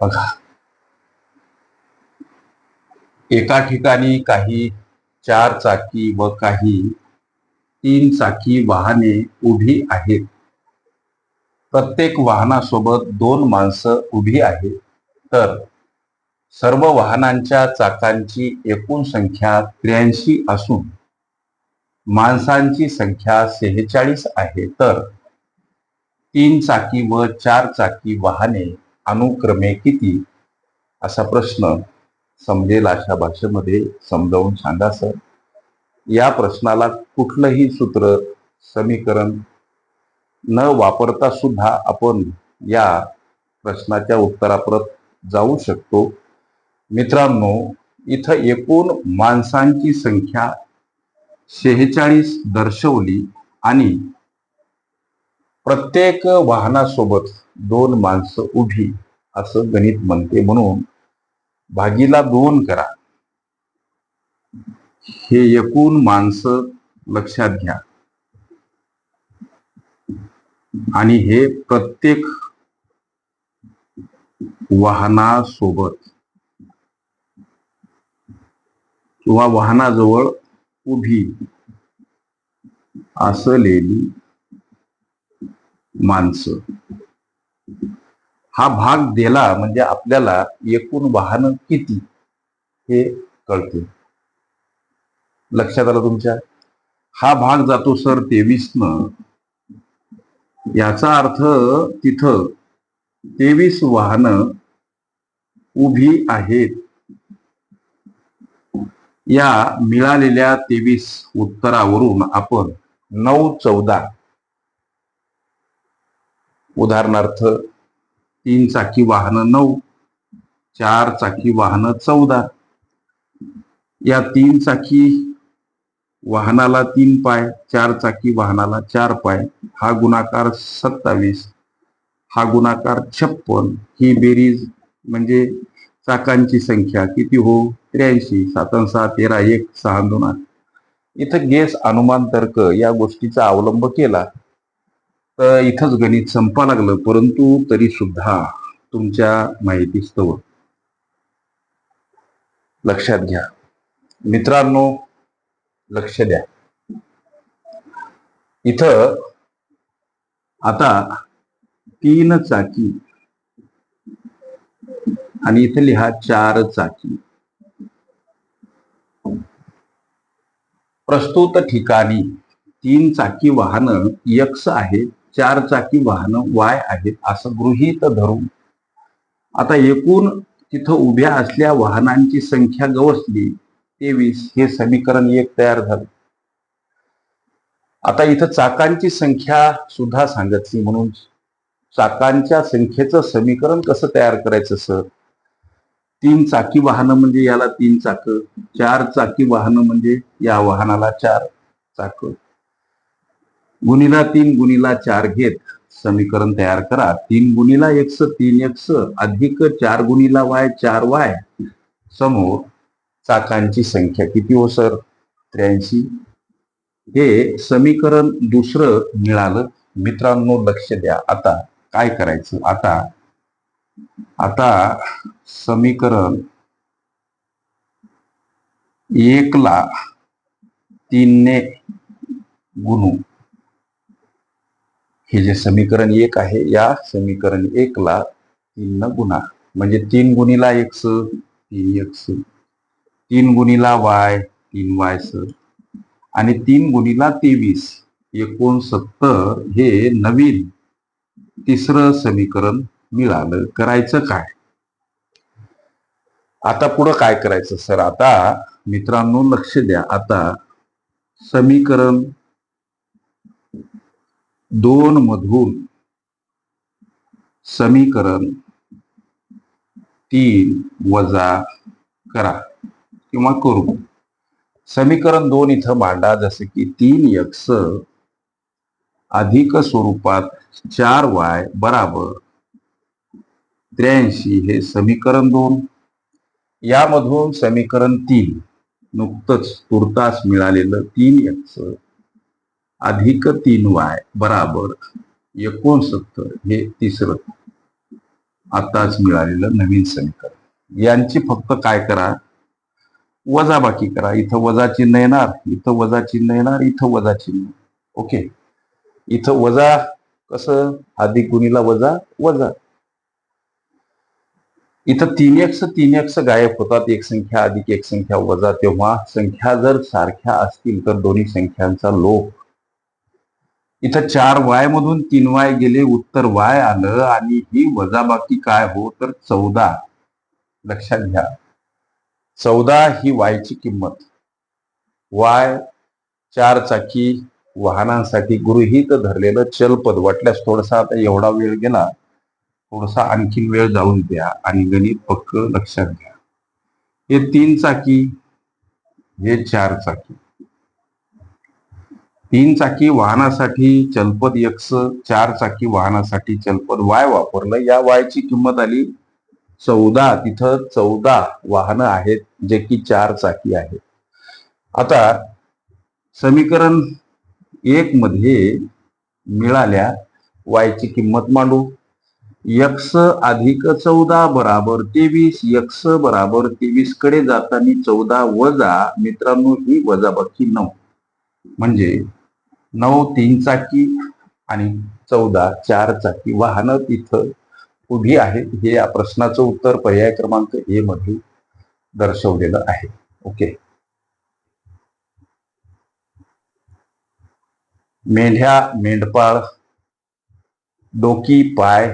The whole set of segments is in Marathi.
बघा. एका ठिकाणी काही चार चाकी व काही तीन चाकी वाहने उभी आहेत. प्रत्येक वाहनासोबत दोन माणसं उभी आहेत. तर सर्व वाहनांच्या चाकांची एकूण संख्या त्र्याऐंशी असून माणसांची संख्या सेहेचाळीस आहे. तर तीन चाकी व चार चाकी वाहने अनुक्रमे किती? असा प्रश्न समजेल अशा भाषेमध्ये समजावून सांगा सर. या प्रश्नाला कुठलंही सूत्र समीकरण न वापरता सुद्धा आपण या प्रश्नाच्या उत्तराप्रत जाऊ शकतो. मित्रांनो इथं एकूण माणसांची संख्या शेहेचाळीस दर्शवली आणि प्रत्येक वाहनासोबत दोन माणसं उभी असं गणित म्हणते म्हणून भागीला दोन करा. हे एकूण माणसं लक्षात घ्या. आणि हे प्रत्येक वाहनासोबत किंवा वाहनाजवळ उभी असलेली माणसं. हा भाग दिला म्हणजे आपल्याला एकूण वाहन किती हे कळते लक्षात आलं तुमच्या? हा भाग जातो सर तेवीस न याचा अर्थ तिथं तेवीस वाहनं उभी आहेत. या मिळालेल्या तेवीस उत्तरावरून आपण नऊ चौदा. उदाहरणार्थ तीन चाकी वाहनं नऊ चार चाकी वाहनं चौदा. या तीन चाकी वाहनाला तीन पाय चार चाकी वाहनाला चार पाय. हा गुणाकार सत्तावीस हा गुणाकार छप्पन. ही बेरीज म्हणजे चाकांची संख्या किती हो? त्र्याऐंशी सातन सहा तेरा एक सहा दोन आठ. इथं गेस अनुमान तर्क या गोष्टीचा अवलंब केला. तर इथंच गणित संपा लागलं परंतु तरी सुद्धा तुमच्या माहितीस्तव लक्षात घ्या. मित्रांनो लक्ष द्या. इथं आता तीन चाकी. आणि इथे लिहा चार चाकी. प्रस्तुत ठिकाणी तीन चाकी वाहन यक्स आहेत चार चाकी वाहनं वाय आहेत असं गृहीत धरून. आता एकूण तिथं उभ्या असल्या वाहनांची संख्या गवसली तेवीस हे समीकरण एक तयार झालं. आता इथं चाकांची संख्या सुद्धा सांगितली म्हणून. चाकांच्या संख्येचं समीकरण कसं तयार करायचं सर? तीन चाकी वाहनं म्हणजे याला तीन चाक चार चाकी वाहनं म्हणजे या वाहनाला चार चाक. गुणीला तीन गुणीला चार घेत समीकरण तयार करा. तीन गुणीला एक्स तीन एक्स अधिक चार गुणीला वाय चार वाय समोर चाकांची संख्या किती हो सर? त्र्याऐंशी. हे समीकरण दुसरं मिळालं. मित्रांनो लक्ष द्या. आता काय करायचं? आता आता समीकरण एकला तीनने गुणू. हे जे समीकरण एक आहे या समीकरण एकला तीन गुणा. म्हणजे तीन गुणीला एक्स तीन एक्स तीन गुणीला वाय तीन वाय स. आणि तीन गुणीला तेवीस एकोणसत्तर हे नवीन तिसरं समीकरण मिळालं. करायचं काय? आता पुढं काय करायचं? सर आता मित्रांनो लक्ष द्या. आता समीकरण दोन मधून समीकरण तीन वजा करा किंवा करू. समीकरण दोन इथं मांडा जसे की तीन यक्स अधिक स्वरूपात चार वाय बराबर त्र्याऐंशी हे समीकरण दोन. यामधून समीकरण तीन नुकतंच तुर्तास मिळालेलं तीन यक्ष अधिक तीन वाय बराबर एकोणसत्तर हे तिसरं. आताच मिळालेलं नवीन समीकरण. यांची फक्त काय करा? वजाबाकी करा. इथं वजा चिन्ह येणार इथं वजा चिन्ह येणार इथं वजा चिन्ह. ओके. इथं वजा कसं? अधिक गुणीला वजा? वजा. इथं तीन एक्स तीन एक्स गायब होतात. एक संख्या अधिक एक संख्या वजा. तेव्हा संख्या जर सारख्या असतील तर दोन्ही संख्यांचा लोप इथं चार वाय मधून तीन वाय गेले उत्तर वाय आलं आणि ही वजाबाकी काय हो तर चौदा. लक्षात घ्या. चौदा ही वायची किंमत. वाय चार चाकी वाहनांसाठी गृहीत धरलेलं चलपद. वाटल्यास थोडासा आता एवढा वेळ गेला थोडासा आणखीन वेळ जाऊन द्या आणि गणित पक्क लक्षात घ्या. हे तीन चाकी हे चार चाकी. तीन चाकी वाहनासाठी चलपद यक्स चार चाकी वाहनासाठी चलपद वाय वापरलं. या वायची किंमत आली चौदा. तिथं चौदा वाहनं आहेत जे की चार चाकी आहेत. आता समीकरण एक मध्ये मिळाल्या वायची किंमत मांडू. यक्स अधिक चौदा बराबर तेवीस. यक्स बराबर तेवीसकडे जाताना चौदा वजा मित्रांनो ही वजाबाकी नऊ. म्हणजे नऊ तीन चाकी आणि चौदा चार चाकी वाहनं तिथं उभी आहेत. हे या प्रश्नाचं उत्तर पर्याय क्रमांक ए मध्ये दर्शवलेलं आहे. ओके. मेंढ्या मेंढपाळ डोकी पाय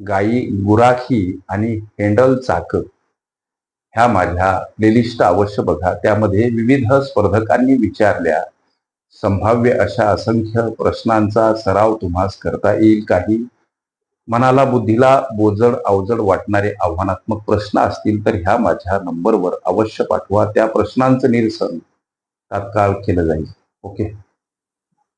गायी गुराखी आणि हँडल चाक ह्या माझ्या प्लेलिस्ट अवश्य बघा. त्यामध्ये विविध स्पर्धकांनी विचारल्या संभाव्य अशा असंख्य प्रश्नांचा सराव तुम्हास करता येईल काही? मनाला बुद्धीला बोजड अवजड वाटणारे आव्हानात्मक प्रश्न असतील तर ह्या माझ्या नंबरवर अवश्य पाठवा. त्या प्रश्नांचं निरसन तात्काळ केलं जाईल. ओके.